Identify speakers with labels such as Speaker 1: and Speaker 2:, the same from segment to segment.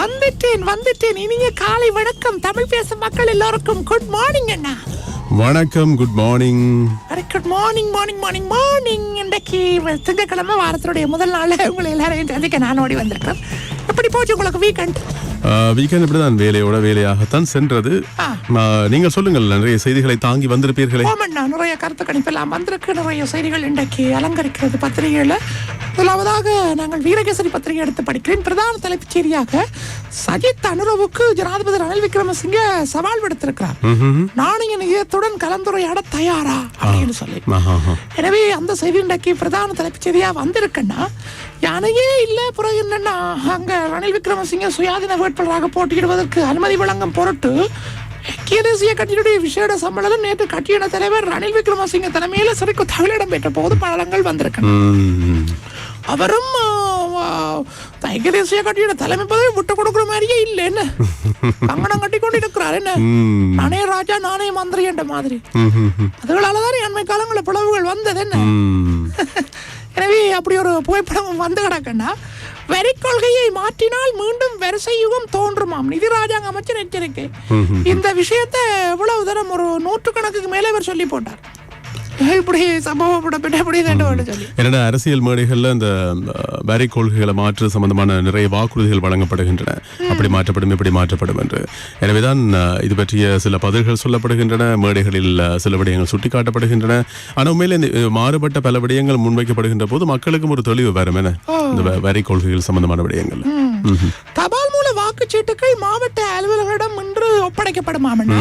Speaker 1: வந்துட்டேன் வந்துட்டேன். இனிய காலை வணக்கம். தமிழ் பேசும் மக்கள் எல்லாருக்கும் குட் மார்னிங் அண்ணா.
Speaker 2: வணக்கம் good morning
Speaker 1: good morning morning morning morning இன்றைக்கு திங்கக்கிழமை வாரத்தினுடைய முதல் நாள். உங்களை எல்லாரையும் சந்திக்க நான் ஓடி வந்திருக்கேன். எப்படி போச்சு உங்களுக்கு வீக்கெண்ட்
Speaker 2: வீக்கெண்ட் இப்படிதான். வேலையோட வேலையாகத்தான் சென்றது. நீங்கள் சொல்லுங்கள் நிறைய செய்திகளை தாங்கி வந்திருப்பீர்களே.
Speaker 1: ஓமண்ணா நிறைய கருத்து கணிப்பெல்லாம் வந்திருக்கு. நிறைய செய்திகள் இன்றைக்கு அலங்கரிக்கிறது பத்திரிகையில். முதலாவதாக நாங்கள் வீரகேசரி பத்திரிகை எடுத்து படிக்கிறேன். பிரதான தலைப்புச் செய்தியாக சஜித் அனுரவுக்கு ஜனாதிபதி ரணில் விக்ரமசிங்க சவால் விடுத்திருக்கிறார். நாணய நிதியத்துடன் கலந்துரையாட தயாரா? அப்படின்னு சொல்லி. எனவே அந்த செய்தி இன்றைக்கு பிரதான தலைப்புச் செய்தியா வந்திருக்குன்னா யானையே இல்லை பிறகு என்னன்னா? அங்க ரணில் விக்ரமசிங்க சுயாதீன வேட்பாளராக போட்டியிடுவதற்கு அனுமதி வழங்கும் பொருட்டு ஐக்கிய தேசிய கட்சியினுடைய விசேட சம்மேளனம் நேற்று கட்சியின தலைவர் ரணில் விக்ரமசிங்க தலைமையில சிறைக்கு தகவலிடம் பெற்ற போது பலங்கள் வந்திருக்கின்றன
Speaker 2: ம்,
Speaker 1: அவரும் ஐக்கிய தேசிய கட்சியோட தலைமை பதவி விட்டு கொடுக்குற மாதிரியே இல்லை என்ன? கங்கணம் கட்டி கொண்டு இருக்கிறார் என்ன நானே ராஜா நானே மந்திரி என்ற மாதிரி. அதுகளாலதான் அண்மை காலங்களில் பிளவுகள் வந்தது என்ன. எனவே அப்படி ஒரு புகைப்படம் வந்து கிடக்குன்னா வரி கொள்கையை மாற்றினால் மீண்டும் வரிசை யுகம் தோன்றுமாம். நிதி ராஜாங்க அமைச்சர் எச்சரிக்கை. இந்த விஷயத்தை எவ்வளவு தரம் ஒரு நூற்றுக்கணக்குக்கு மேலே இவர் சொல்லி போட்டார். இப்படி சம்பவப்படப்பட்ட இப்படி வேண்டும் சொல்லி.
Speaker 2: என்னடா அரசியல் மேடைகள்ல இந்த வரி கொள்கைகளை மாற்று சம்பந்தமான நிறைய வாக்குறுதிகள் வழங்கப்படுகின்றன. அப்படி மாற்றப்படும் இப்படி மாற்றப்படும் என்று. எனவேதான் இது பற்றிய சில பதில்கள் சொல்லப்படுகின்றன. மேடைகளில் சில விடயங்கள் சுட்டிக்காட்டப்படுகின்றன. ஆனால் உண்மையிலே இந்த மாறுபட்ட பல விடயங்கள் முன்வைக்கப்படுகின்ற போது மக்களுக்கும் ஒரு தெளிவு வரும். என இந்த வரி கொள்கைகள் சம்பந்தமான விடயங்கள்.
Speaker 1: தபால் மூல வாக்குச்சீட்டுகள் மாவட்ட அலுவலர்களிடம் ஒப்படைக்கப்படுமாமண்ணா.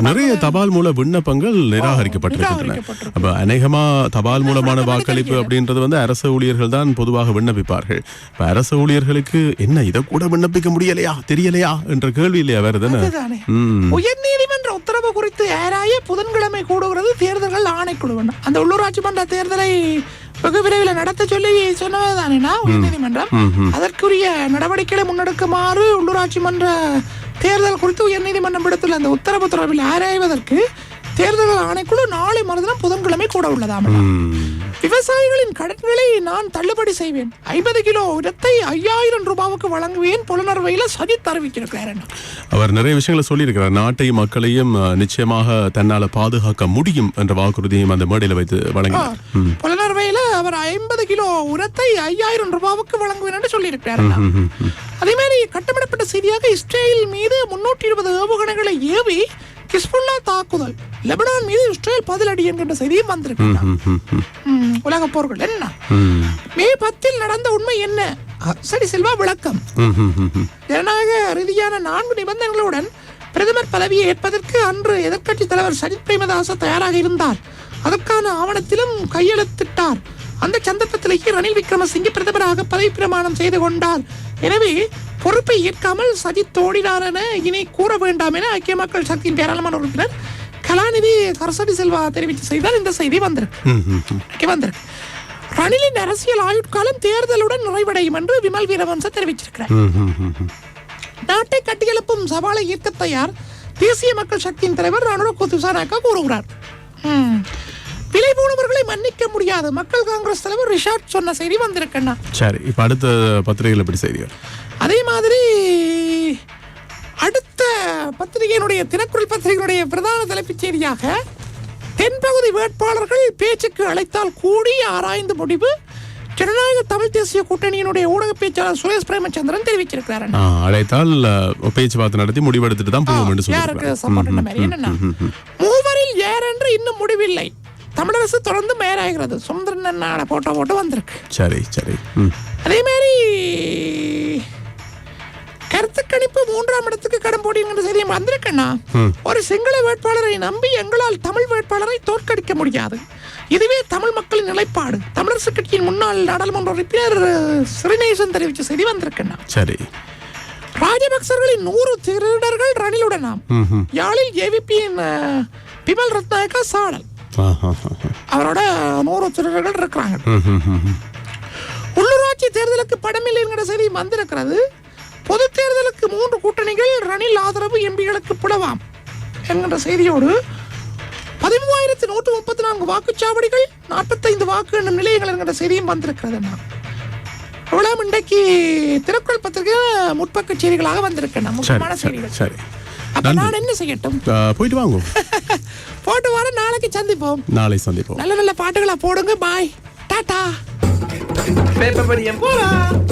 Speaker 2: நிறைய தபால் மூல விண்ணப்பங்கள் நிராகரிக்கப்பட்டிருக்கின்றன.
Speaker 1: நிராகரிக்கப்பட்டிருக்கு.
Speaker 2: அப்ப அநேகமா தபால் மூலமான வாக்களிப்பு அப்படின்றது வந்து அரசு ஊழியர்கள் தான் பொதுவாக விண்ணப்பிப்பார்கள். இப்ப அரசு ஊழியர்களுக்கு என்ன இதை கூட விண்ணப்பிக்க முடியலையா தெரியலையா என்ற கேள்வி இல்லையா வருதுன்னு
Speaker 1: அதுதானே.
Speaker 2: ம்.
Speaker 1: உயர்நீதிமன்ற உத்தரவு குறித்து ஆராய புதன்கிழமை கூடுகிறது தேர்தல்கள் ஆணைக்குழு அந்த உள்ளூராட்சி மன்ற தேர்தலை வெகு விரைவில் நடத்த சொல்லி சொன்னதுதானேனா உயர்நீதிமன்றம் அதற்குரிய நடவடிக்கைகளை முன்னெடுக்குமாறு உள்ளூராட்சி மன்ற தேர்தல் குறித்து உயர்நீதிமன்றம் விடுத்துள்ள அந்த உத்தரவு தொடர்பில் ஆராய்வதற்கு தேர்தல் ஆணைக்குழு நாளை மறுதினம் புதன்கிழமை கூட உள்ளதாம். விவசாயிகளின் கடன்களை நான் தள்ளுபடி செய்வேன். ஐம்பது கிலோ உரத்தை ஐயாயிரம் ரூபாவுக்கு வழங்குவேன் புலனர்வையில சஜித் அறிவிச்சிருக்கிறார்
Speaker 2: அவர் நிறைய விஷயங்களை சொல்லியிருக்கிறார். நாட்டையும் மக்களையும் நிச்சயமாக தன்னால பாதுகாக்க முடியும் என்ற வாக்குறுதியும் அந்த மேடையில வைத்து வழங்கினார்.
Speaker 1: புலனர்வையில அவர் ஐம்பது கிலோ உரத்தை ஐயாயிரம் ரூபாவுக்கு வழங்குவேன் என்று சொல்லியிருக்கிறார். அதே மாதிரி கட்டமிடப்பட்ட செய்தியாக இஸ்ரேல் மீது முன்னூற்றி இருபது ஏவுகணைகளை ஏவி கிஸ்புல்லா தாக்குதல். லெபனான் மீது இஸ்ரேல் பதிலடி என்கின்ற செய்தியும் வந்திருக்கு உலக போர்கள் என்ன?
Speaker 2: ம்.
Speaker 1: பத்தில் நடந்த உண்மை என்ன? சரி செல்வா விளக்கம். ஜனநாயக ரீதியான நான்கு நிபந்தனைகளுடன் பிரதமர் பதவியை ஏற்பதற்கு அன்று எதிர்க்கட்சி தலைவர் சஜித் பிரேமதாச தயாராக இருந்தார். அதற்கான ஆவணத்திலும் கையெழுத்திட்டார். அந்த சந்தர்ப்பத்திலேயே ரணில் விக்ரமசிங்கே பிரதமராக பதவி பிரமாணம் செய்து கொண்டார். எனவே பொறுப்பை ஏற்காமல் சஜித் ஓடினார் என இனி கூற வேண்டாம் என ஐக்கிய மக்கள் சக்தியின் பாராளுமன்ற உறுப்பினர் கலாநிதி கரசடி செல்வா தெரிவித்த செய்தால் இந்த செய்தி வந்திருக்கு. வந்திருக்கு. ரணிலின் அரசியல் ஆயுட்காலம் தேர்தலுடன் நிறைவடையும் என்று விமல் வீரவன்ச தெரிவிச்சிருக்கிறார். நாட்டை கட்டியெழுப்பும் சவாலை ஈர்க்க தயார் தேசிய மக்கள் சக்தியின் தலைவர் அனுரக் திசானாக்கா கூறுகிறார். விலை போனவர்களை மன்னிக்க முடியாது. மக்கள் காங்கிரஸ் தலைவர் ரிஷாட் சொன்ன செய்தி வந்திருக்கண்ணா.
Speaker 2: சரி இப்ப அடுத்த பத்திரிகையில் எப்படி செய்திகள்
Speaker 1: அதே மாதிரி அடுத்த பத்திரிகையினுடைய தினக்குரல் பத்திரிகையினுடைய பிரதான தலைப்புச் செய்தியாக தென்பகுதி வேட்பாளர்கள் பேச்சுக்கு அழைத்தால் கூடி ஆராய்ந்து முடிவு ஜனநாயக தமிழ் தேசிய கூட்டணியினுடைய ஊடக பேச்சாளர் சுரேஷ் பிரேமச்சந்திரன் தெரிவிச்சிருக்கிறார்
Speaker 2: அழைத்தால் பேச்சுவார்த்தை நடத்தி முடிவெடுத்துட்டு தான் போவோம் என்று
Speaker 1: யாருக்கு
Speaker 2: சொல்லியிருக்கிறார்
Speaker 1: சப்போர்ட் மாதிரி என்னன்னா மூவரில் யார் என்று இன்னும் முடிவில்லை. தமிழரசு தொடர்ந்து மேலாகிறது. சுந்தரன் நாட போட்டோ போட்டு வந்திருக்கு.
Speaker 2: சரி சரி.
Speaker 1: அதே மாதிரி கருத்து கணிப்பு மூன்றாம் இடத்துக்கு கடன் போடி என்கிற செய்தியும் வந்திருக்கண்ணா ஒரு சிங்கள வேட்பாளரை நம்பி எங்களால் தமிழ் வேட்பாளரை தோற்கடிக்க முடியாது. இதுவே தமிழ் மக்களின் நிலைப்பாடு. தமிழரசு கட்சியின் முன்னாள் நாடாளுமன்ற உறுப்பினர் சிறிநேசன் தெரிவித்த செய்தி வந்திருக்கண்ணா
Speaker 2: சரி.
Speaker 1: ராஜபக்சர்களின் நூறு திருடர்கள் ரணிலுடனாம். யாழில் ஜேவிபியின் பிமல் ரத்நாயக்கா சாடல். அவரோட நூறு திருடர்கள் இருக்கிறாங்க. உள்ளூராட்சி தேர்தலுக்கு படமில்லை என்கிற செய்தி வந்திருக்கிறது. பொது தேர்தலுக்கு மூன்று கூட்டணிகள் ரணில் ஆதரவு எம்பிகளுக்கு பிளவாம் என்கின்ற செய்தியோடு பதிமூவாயிரத்தி நூற்று முப்பத்தி நான்கு வாக்குச்சாவடிகள் நாற்பத்தைந்து வாக்கு எண்ணும் நிலையங்கள் என்கிற செய்தியும் வந்திருக்கிறது. இவ்வளவு இன்றைக்கு திருக்குறள் பத்திரிகை முற்பக்க செய்திகளாக வந்திருக்கேன் முக்கியமான செய்திகள்.
Speaker 2: சரி.
Speaker 1: நான் என்ன செய்யட்டும்?
Speaker 2: போயிட்டு வாங்க.
Speaker 1: போட்டு வர நாளைக்கு சந்திப்போம்.
Speaker 2: நாளை சந்திப்போம்.
Speaker 1: நல்ல நல்ல பாட்டுகளா போடுங்க. பாய் டாடா
Speaker 3: பேப்பர் படியம் போலாம்.